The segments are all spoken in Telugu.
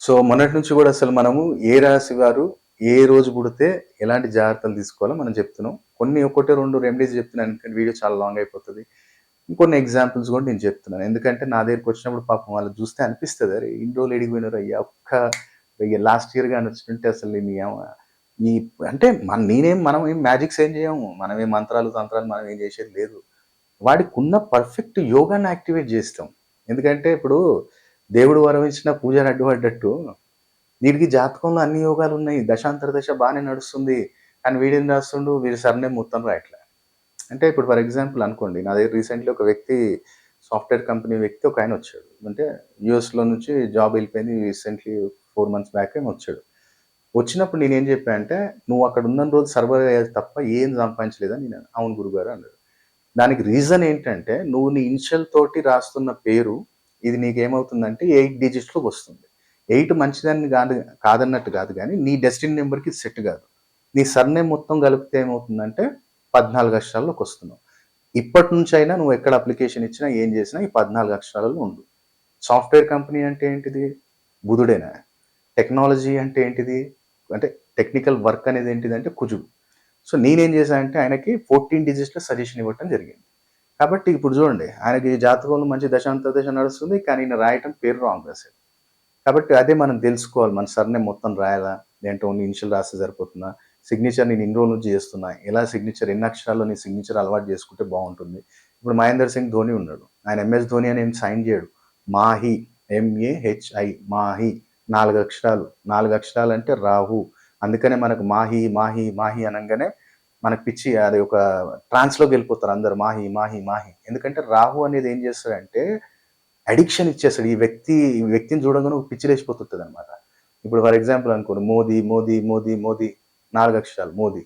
సో మొన్నటి నుంచి కూడా అసలు మనము ఏ రాశి వారు ఏ రోజు పుడితే ఎలాంటి జాగ్రత్తలు తీసుకోవాలో మనం చెప్తున్నాం. కొన్ని ఒకటి రెండు రెమెడీస్ చెప్తున్నాను. ఎందుకంటే వీడియో చాలా లాంగ్ అయిపోతుంది. ఇంకొన్ని ఎగ్జాంపుల్స్ కూడా నేను చెప్తున్నాను. ఎందుకంటే నా దగ్గరికి వచ్చినప్పుడు పాపం వాళ్ళు చూస్తే అనిపిస్తుంది. అరే ఇన్ని రోజులు ఎడిగిపోయినారు అయ్యా ఒక్క లాస్ట్ ఇయర్ కానీ వచ్చినట్టే అసలు మీ ఈ అంటే మన నేనేం మనం ఏం మ్యాజిక్స్ ఏం చేయము. మనం ఏం మంత్రాలు తంత్రాలు మనం ఏం చేసేది లేదు. వాడికి ఉన్న పర్ఫెక్ట్ యోగాన్ని యాక్టివేట్ చేస్తాం. ఎందుకంటే ఇప్పుడు దేవుడు వరం ఇచ్చిన పూజను అడ్డుపడ్డట్టు. వీడికి జాతకంలో అన్ని యోగాలు ఉన్నాయి. దశాంతర దశ బాగానే నడుస్తుంది. కానీ వీడేం రాస్తుండు వీడి సర్నే మొత్తం రాయట్లే. అంటే ఇప్పుడు ఫర్ ఎగ్జాంపుల్ అనుకోండి నా దగ్గర రీసెంట్లీ ఒక వ్యక్తి సాఫ్ట్వేర్ కంపెనీ వ్యక్తి ఒక ఆయన వచ్చాడు. అంటే యూఎస్లో నుంచి జాబ్ వెళ్ళిపోయింది రీసెంట్లీ ఫోర్ మంత్స్ బ్యాక్ ఏమో వచ్చాడు. వచ్చినప్పుడు నేనేం చెప్పా అంటే నువ్వు అక్కడ ఉన్న రోజు సర్వర్ అయ్యేది తప్ప ఏం సంపాదించలేదని నేను అవును గురుగారు అన్నాడు. దానికి రీజన్ ఏంటంటే నువ్వు నీ ఇన్షియల్ తోటి రాస్తున్న పేరు ఇది నీకేమవుతుందంటే ఎయిట్ డిజిట్స్లో వస్తుంది. ఎయిట్ మంచిదని కాదు కాదన్నట్టు కాదు కానీ నీ డెస్టినీ నెంబర్కి సెట్ కాదు. నీ సర్నేమ్ మొత్తం కలిపితే ఏమవుతుందంటే పద్నాలుగు అక్షరాల్లోకి వస్తున్నావు. ఇప్పటి నుంచి అయినా నువ్వు ఎక్కడ అప్లికేషన్ ఇచ్చినా ఏం చేసినా ఈ పద్నాలుగు అక్షరాలలో ఉండు. సాఫ్ట్వేర్ కంపెనీ అంటే ఏంటిది? బుధుడేనా? టెక్నాలజీ అంటే ఏంటిది? అంటే టెక్నికల్ వర్క్ అనేది ఏంటిది అంటే కుజుడు. సో నేనేం చేశానంటే ఆయనకి ఫోర్టీన్ డిజిట్స్లో సజెషన్ ఇవ్వటం జరిగింది. కాబట్టి ఇప్పుడు చూడండి ఆయనకి జాతకంలో మంచి దశాంత దశ నడుస్తుంది కానీ ఈయన రాయటం పేరు రాంగ్ రాశాడు. కాబట్టి అదే మనం తెలుసుకోవాలి మన సర్నే మొత్తం రాయాలా లేదంటే ఓన్లీ ఇనిషియల్ రాస్తే సరిపోతుందా? సిగ్నేచర్ నేను ఇన్ని రోజుల నుంచి చేస్తున్నా ఎలా సిగ్నేచర్ ఎన్ని అక్షరాల్లో నీ సిగ్నేచర్ అలవాటు చేసుకుంటే బాగుంటుంది? ఇప్పుడు మహేందర్ సింగ్ ధోని ఉన్నాడు ఆయన ఎంఎస్ ధోని అని ఏం సైన్ చేయడు. మాహి ఎంఏహెచ్ఐ మాహి నాలుగు అక్షరాలు నాలుగు అక్షరాలు అంటే రాహు అందుకనే మనకు మాహి మాహి మాహి అనగానే మనకు పిచ్చి అది ఒక ట్రాన్స్లోకి వెళ్ళిపోతారు అందరు. మాహి మాహి మాహి. ఎందుకంటే రాహు అనేది ఏం చేస్తాడంటే అడిక్షన్ ఇచ్చేస్తాడు. ఈ వ్యక్తి ఈ వ్యక్తిని చూడగానే ఒక పిచ్చి లేచిపోతుంది అనమాట ఇప్పుడు ఫర్ ఎగ్జాంపుల్ అనుకోండి మోదీ మోదీ మోదీ మోదీ నాలుగు అక్షరాలు. మోదీ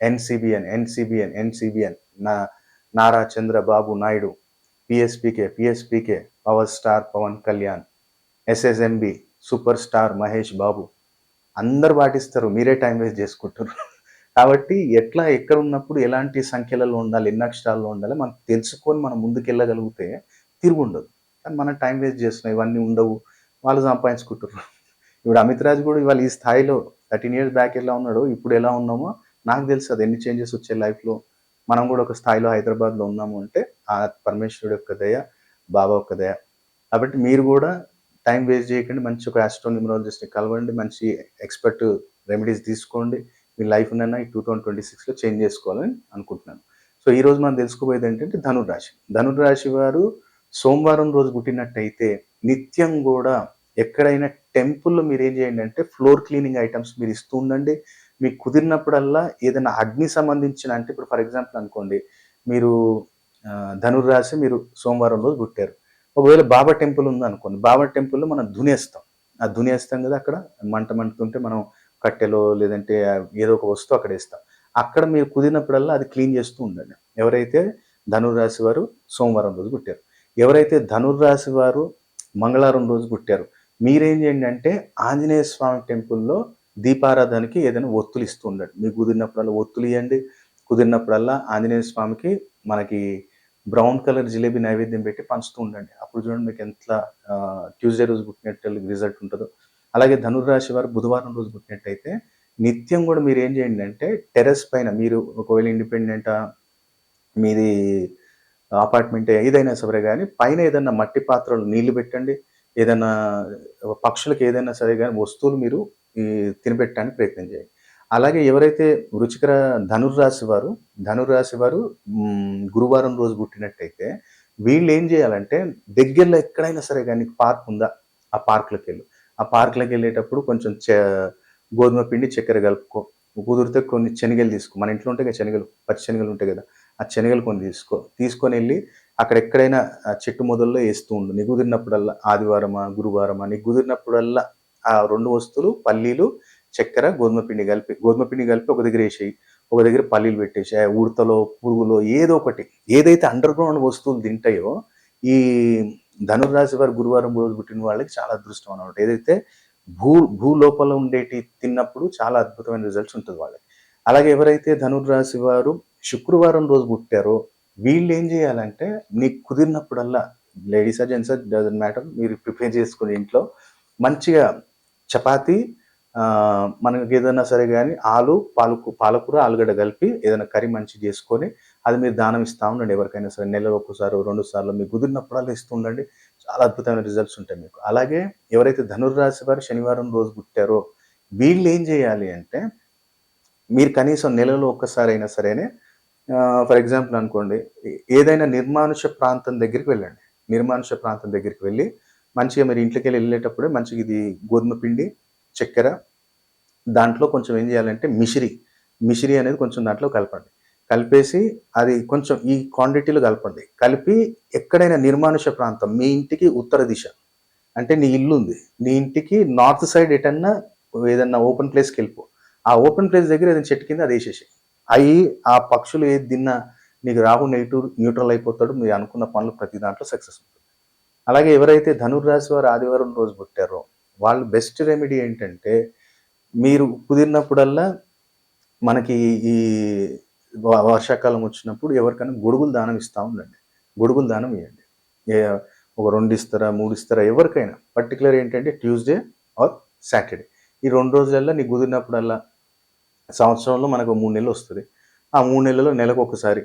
ఎన్సిబిఎన్ ఎన్సిబిఎన్ ఎన్సిబిఎన్ నా Nara Chandrababu Naidu PSPK PSPK power star Pawan Kalyan SSMB super star Mahesh Babu. అందరు పాటిస్తారు. మీరే టైం వేస్ట్ చేసుకుంటారు కాబట్టి ఎట్లా ఎక్కడ ఉన్నప్పుడు ఎలాంటి సంఖ్యలలో ఉండాలి ఎన్ని అక్షరాల్లో ఉండాలి మనం తెలుసుకొని మనం ముందుకెళ్ళగలిగితే తిరుగు ఉండదు కానీ మనం టైం వేస్ట్ చేస్తున్నాం ఇవన్నీ ఉండవు వాళ్ళు సంపాదించుకుంటారు ఇప్పుడు అమిత్ రాజ్ కూడా ఇవాళ ఈ స్థాయిలో థర్టీన్ ఇయర్స్ బ్యాక్ ఎలా ఉన్నాడో ఇప్పుడు ఎలా ఉన్నామో నాకు తెలుసు అది ఎన్ని చేంజెస్ వచ్చే లైఫ్లో. మనం కూడా ఒక స్థాయిలో హైదరాబాద్లో ఉన్నాము అంటే ఆ పరమేశ్వరుడు యొక్క దయ బాబా యొక్క దయ. కాబట్టి మీరు కూడా టైం వేస్ట్ చేయకండి మంచి ఒక ఆస్ట్రోన్యూమరాలజిస్ట్ని కలవండి మంచి ఎక్స్పర్ట్ రెమెడీస్ తీసుకోండి. మీ లైఫ్ నైనా ఈ టూ థౌజండ్ ట్వంటీ సిక్స్లో చేంజ్ చేసుకోవాలని అనుకుంటున్నాను. సో ఈరోజు మనం తెలుసుకోబోయేది ఏంటంటే ధనురాశి ధనురాశి వారు సోమవారం రోజు పుట్టినట్టయితే నిత్యం కూడా ఎక్కడైనా టెంపుల్లో మీరు ఏం చేయండి అంటే ఫ్లోర్ క్లీనింగ్ ఐటమ్స్ మీరు ఇస్తూ ఉండండి. మీకు కుదిరినప్పుడల్లా ఏదైనా అగ్ని సంబంధించిన అంటే ఇప్పుడు ఫర్ ఎగ్జాంపుల్ అనుకోండి మీరు ధనుర్రాశి మీరు సోమవారం రోజు పుట్టారు. ఒకవేళ బాబా టెంపుల్ ఉంది అనుకోండి బాబా టెంపుల్లో మనం దునేస్తాం ఆ దునేస్తాం కదా అక్కడ మంట మంటుతుంటే మనం కట్టెలో లేదంటే ఏదో ఒక వస్తువు అక్కడ వేస్తాం. అక్కడ మీరు కుదిరినప్పుడల్లా అది క్లీన్ చేస్తూ ఉండండి. ఎవరైతే ధనుర్రాశి వారు సోమవారం రోజు పుట్టారు. ఎవరైతే ధనుర్రాశి వారు మంగళవారం రోజు పుట్టారు మీరేం చేయండి అంటే ఆంజనేయ స్వామి టెంపుల్లో దీపారాధనకి ఏదైనా ఒత్తులు ఇస్తూ ఉండండి. మీకు కుదిరినప్పుడల్లా ఒత్తులు ఇవ్వండి కుదిరినప్పుడల్లా ఆంజనేయ స్వామికి మనకి బ్రౌన్ కలర్ జిలేబీ నైవేద్యం పెట్టి పంచుతూ ఉండండి. అప్పుడు చూడండి మీకు ఎంత ట్యూస్డే రోజు పుట్టినట్టు రిజల్ట్ ఉంటుందో. అలాగే ధనుర్రాశి వారు బుధవారం రోజు పుట్టినట్టయితే నిత్యం కూడా మీరు ఏం చేయండి అంటే టెర్రస్ పైన మీరు ఒకవేళ ఇండిపెండెంటా మీది అపార్ట్మెంట్ ఏదైనా సరే కానీ పైన ఏదైనా మట్టి పాత్రలు నీళ్ళు పెట్టండి. ఏదైనా పక్షులకు ఏదైనా సరే కానీ వస్తువులు మీరు తినిపెట్టడానికి తినబెట్టడానికి ప్రయత్నం చేయండి. అలాగే ఎవరైతే రుచికర ధనుర్రాశి వారు ధనుర్రాశి వారు గురువారం రోజు పుట్టినట్టయితే వీళ్ళు ఏం చేయాలంటే దగ్గరలో ఎక్కడైనా సరే కానీ పార్క్ ఉందా? ఆ పార్క్లోకి వెళ్ళు ఆ పార్క్లోకి వెళ్ళేటప్పుడు కొంచెం గోధుమ పిండి చక్కెర కలుపుకో కుదిరితే కొన్ని శనగలు తీసుకో. మన ఇంట్లో ఉంటాయి కదా శనగలు పచ్చి శనగలు ఉంటాయి కదా ఆ శనగలు కొన్ని తీసుకో. తీసుకొని వెళ్ళి అక్కడ ఎక్కడైనా చెట్టు మొదల్లో వేస్తూ ఉండు. నీకు కుదిరినప్పుడల్లా ఆదివారమా గురువారమా నీకు కుదిరినప్పుడల్లా ఆ రెండు వస్తువులు పల్లీలు చక్కెర గోధుమ పిండి కలిపి గోధుమ పిండి కలిపి ఒక దగ్గర వేసేయి. ఒక దగ్గర పల్లీలు పెట్టేసి ఆ ఉడతలో పురుగులో ఏదో ఒకటి ఏదైతే అండర్ గ్రౌండ్ వస్తువులు తింటాయో ఈ ధనుర్రాశి వారు గురువారం రోజు పుట్టిన వాళ్ళకి చాలా అదృష్టం అనమాట ఏదైతే భూ భూ లోపల ఉండేటి తిన్నప్పుడు చాలా అద్భుతమైన రిజల్ట్స్ ఉంటుంది వాళ్ళకి. అలాగే ఎవరైతే ధనుర్రాశి వారు శుక్రవారం రోజు పుట్టారో వీళ్ళు ఏం చేయాలంటే నీకు కుదిరినప్పుడల్లా లేడీసా జెంట్సా డజన్ మ్యాటర్ మీరు ప్రిపేర్ చేసుకుని ఇంట్లో మంచిగా చపాతి మనకి ఏదైనా సరే కానీ ఆలు పాలకు పాలకూర ఆలుగడ్డ కలిపి ఏదైనా కర్రీ మంచి చేసుకొని అది మీరు దానం ఇస్తూ ఉండండి ఎవరికైనా సరే. నెలలో ఒకసారి రెండు సార్లు మీకు కుదిరినప్పుడల్లా ఇస్తూ ఉండండి. చాలా అద్భుతమైన రిజల్ట్స్ ఉంటాయి మీకు. అలాగే ఎవరైతే ధనుర్రాశి వారు శనివారం రోజు పుట్టారో వీళ్ళు ఏం చేయాలి అంటే మీరు కనీసం నెలలో ఒక్కసారి అయినా సరేనే ఫర్ ఎగ్జాంపుల్ అనుకోండి ఏదైనా నిర్మానుష ప్రాంతం దగ్గరికి వెళ్ళండి. నిర్మానుష ప్రాంతం దగ్గరికి వెళ్ళి మంచిగా మీరు ఇంట్లోకి వెళ్ళి వెళ్ళేటప్పుడే మంచిగా ఇది గోధుమ పిండి చక్కెర దాంట్లో కొంచెం ఏం చేయాలంటే మిషిరి మిషిరి అనేది కొంచెం దాంట్లో కలపండి. కలిపేసి అది కొంచెం ఈ క్వాంటిటీలో కలపండి. కలిపి ఎక్కడైనా నిర్మానుష ప్రాంతం మీ ఇంటికి ఉత్తర దిశ. అంటే నీ ఇల్లు ఉంది. నీ ఇంటికి నార్త్ సైడ్ ఎటన్నా ఏదన్నా ఓపెన్ ప్లేస్కి వెళ్ళిపో. ఆ ఓపెన్ ప్లేస్ దగ్గర ఏదైనా చెట్టు కింద అది వేసేసి అవి ఆ పక్షులు ఏది తిన్నా నీకు రాహు నెగిటివ్ న్యూట్రల్ అయిపోతాడు మీరు అనుకున్న పనులు ప్రతి దాంట్లో సక్సెస్ ఉంటుంది. అలాగే ఎవరైతే ధనుర్రాశి వారు ఆదివారం రోజు పుట్టారో వాళ్ళు బెస్ట్ రెమెడీ ఏంటంటే మీరు కుదిరినప్పుడల్లా మనకి ఈ వర్షాకాలం వచ్చినప్పుడు ఎవరికైనా గొడుగులు దానం ఇస్తూ ఉండండి. గొడుగులు దానం ఇవ్వండి ఏ ఒక రెండు ఇస్తారా మూడు ఇస్తారా ఎవరికైనా. పర్టికులర్ ఏంటంటే ట్యూస్డే ఆర్ సాటర్డే. ఈ రెండు రోజులల్లో నీకు కుదిరినప్పుడల్లా సంవత్సరంలో మనకు మూడు నెలలు వస్తుంది. ఆ మూడు నెలల్లో నెలకు ఒకసారి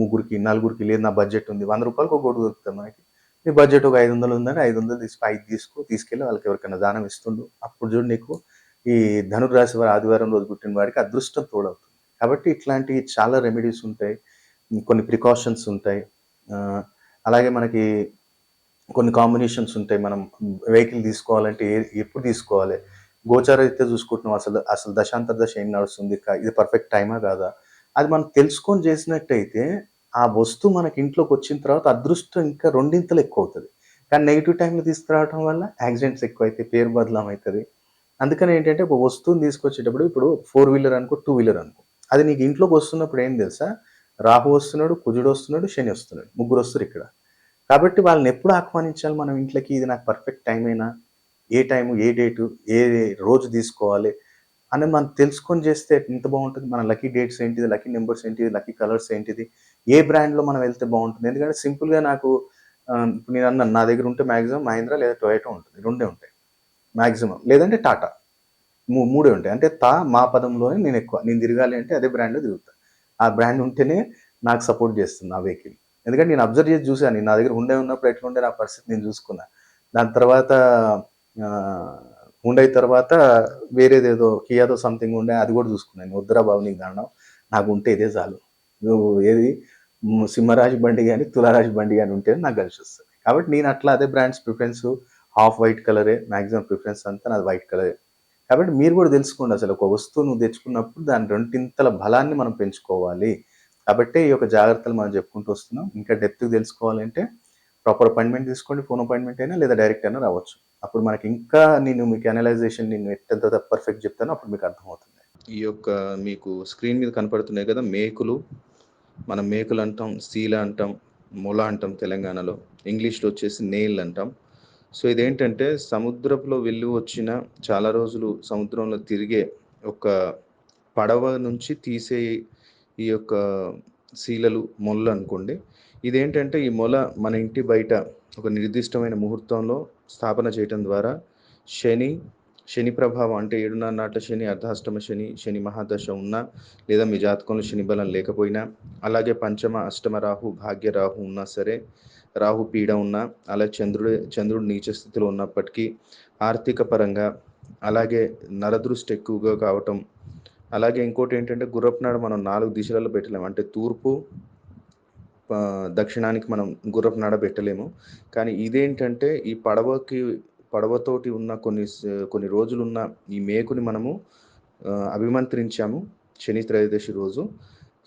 ముగ్గురికి నలుగురికి లేదు నా బడ్జెట్ ఉంది. వంద రూపాయలకు ఒక గొడుగు దొరుకుతుంది మనకి. నీ బడ్జెట్ ఒక ఐదు వందలు ఉందని ఐదు వందలు తీసుకు ఐదు తీసుకో తీసుకెళ్ళి వాళ్ళకి ఎవరికైనా దానం ఇస్తుండు. అప్పుడు చూడు నీకు ఈ ధనుర్రాశి వారి ఆదివారం రోజు పుట్టిన వాడికి అదృష్టం తోడవుతుంది. కాబట్టి ఇట్లాంటి చాలా రెమెడీస్ ఉంటాయి. కొన్ని ప్రికాషన్స్ ఉంటాయి. అలాగే మనకి కొన్ని కాంబినేషన్స్ ఉంటాయి. మనం వెహికల్ తీసుకోవాలంటే ఎప్పుడు తీసుకోవాలి? గోచార అయితే చూసుకుంటున్నాం. అసలు అసలు దశాంతర దశ ఏం నడుస్తుంది? ఇది పర్ఫెక్ట్ టైమా కాదా? అది మనం తెలుసుకొని చేసినట్టయితే ఆ వస్తువు మనకి ఇంట్లోకి వచ్చిన తర్వాత అదృష్టం ఇంకా రెండింతలు ఎక్కువ అవుతుంది కానీ నెగిటివ్ టైంలో తీసుకురావడం వల్ల యాక్సిడెంట్స్ ఎక్కువ అయితే పేరు బదలం అవుతుంది అందుకని ఏంటంటే ఒక వస్తువుని తీసుకొచ్చేటప్పుడు ఇప్పుడు ఫోర్ వీలర్ అనుకో టూ వీలర్ అనుకో. అది నీకు ఇంట్లోకి వస్తున్నప్పుడు ఏం తెలుసా? రాహు వస్తున్నాడు కుజుడు వస్తున్నాడు శని వస్తున్నాడు. ముగ్గురు వస్తారు ఇక్కడ. కాబట్టి వాళ్ళని ఎప్పుడు ఆహ్వానించాలి మనం ఇంట్లోకి? ఇది నాకు పర్ఫెక్ట్ టైం అయినా ఏ టైము ఏ డేటు ఏ రోజు తీసుకోవాలి? అని మనం తెలుసుకొని చేస్తే ఎంత బాగుంటుంది. మన లక్కీ డేట్స్ ఏంటిది? లక్కీ నెంబర్స్ ఏంటిది? లక్కీ కలర్స్ ఏంటిది? ఏ బ్రాండ్లో మనం వెళ్తే బాగుంటుంది? ఎందుకంటే సింపుల్గా నాకు ఇప్పుడు నేను అన్న నా దగ్గర ఉంటే మ్యాక్సిమం మహేంద్ర లేదా టొయోటో ఉంటుంది. రెండే ఉంటాయి. మ్యాక్సిమం లేదంటే టాటా మూడే ఉంటాయి. అంటే తా మా పదంలోనే నేను ఎక్కువ నేను తిరగాలి అంటే అదే బ్రాండ్లో తిరుగుతాను ఆ బ్రాండ్ ఉంటేనే నాకు సపోర్ట్ చేస్తుంది ఆ వెహికల్. ఎందుకంటే నేను అబ్జర్వ్ చేసి చూశాను నా దగ్గర ఉండే ఉన్నప్పుడు ఎట్లా ఉండే నా పరిస్థితి నేను చూసుకున్నా. దాని తర్వాత హుండై తర్వాత వేరేదేదో కియాతో సంథింగ్ ఉండే అది కూడా చూసుకున్నాను వద్దురా బాబు నీకు దాండం నాకు ఉంటే ఇదే చాలు. నువ్వు ఏది మ్, బండి కానీ తులారాశి బండి కానీ ఉంటే నాకు కలిసి వస్తుంది. కాబట్టి నేను అట్లా అదే బ్రాండ్స్ ప్రిఫరెన్స్ హాఫ్ వైట్ కలరే మ్యాక్సిమం ప్రిఫరెన్స్ అంతా నాది వైట్ కలరే. కాబట్టి మీరు కూడా తెలుసుకోండి అసలు ఒక వస్తువు నువ్వు తెచ్చుకున్నప్పుడు దాని రెండింతల బలాన్ని మనం పెంచుకోవాలి. కాబట్టి ఈ యొక్క జాగ్రత్తలు మనం చెప్పుకుంటూ వస్తున్నాం. ఇంకా డెప్త్గా తెలుసుకోవాలంటే ప్రాపర్ అపాయింట్మెంట్ తీసుకోండి ఫోన్ అపాయింట్మెంట్ అయినా లేదా డైరెక్ట్ అయినా రావచ్చు. అప్పుడు మనకి ఇంకా నేను మీకు అనలైజేషన్ నేను ఎంత పర్ఫెక్ట్ చెప్తానో అప్పుడు మీకు అర్థమవుతుంది. ఈ యొక్క మీకు స్క్రీన్ మీద కనపడుతున్నాయి కదా మేకులు. మనం మేకులు అంటాం సీల అంటాం మొల అంటాం తెలంగాణలో. ఇంగ్లీష్లో వచ్చేసి నేల్ అంటాం. సో ఇదేంటంటే సముద్రంలో వెళ్ళి వచ్చిన చాలా రోజులు సముద్రంలో తిరిగే ఒక పడవ నుంచి తీసే ఈ యొక్క శీలలు మొల్ల అనుకోండి. ఇదేంటంటే ఈ మొల మన ఇంటి బయట ఒక నిర్దిష్టమైన ముహూర్తంలో స్థాపన చేయటం ద్వారా శని శని ప్రభావం అంటే ఏడున్నర నాట్ల శని అర్ధాష్టమ శని శని మహాదశ ఉన్నా లేదా మీ జాతకంలో శని బలం లేకపోయినా అలాగే పంచమ అష్టమ రాహు భాగ్య రాహు ఉన్నా సరే రాహు పీడ ఉన్నా అలాగే చంద్రుడు చంద్రుడు నీచ స్థితిలో ఉన్నప్పటికీ ఆర్థిక పరంగా అలాగే నరదృష్టి ఎక్కువగా కావటం. అలాగే ఇంకోటి ఏంటంటే గుర్రపునాడు మనం నాలుగు దిశలలో పెట్టలేము. అంటే తూర్పు దక్షిణానికి మనం గుర్రపునాడ పెట్టలేము. కానీ ఇదేంటంటే ఈ పడవకి పడవతోటి ఉన్న కొన్ని కొన్ని రోజులున్న ఈ మేకుని మనము అభిమంత్రించాము. శని త్రయోదశి రోజు.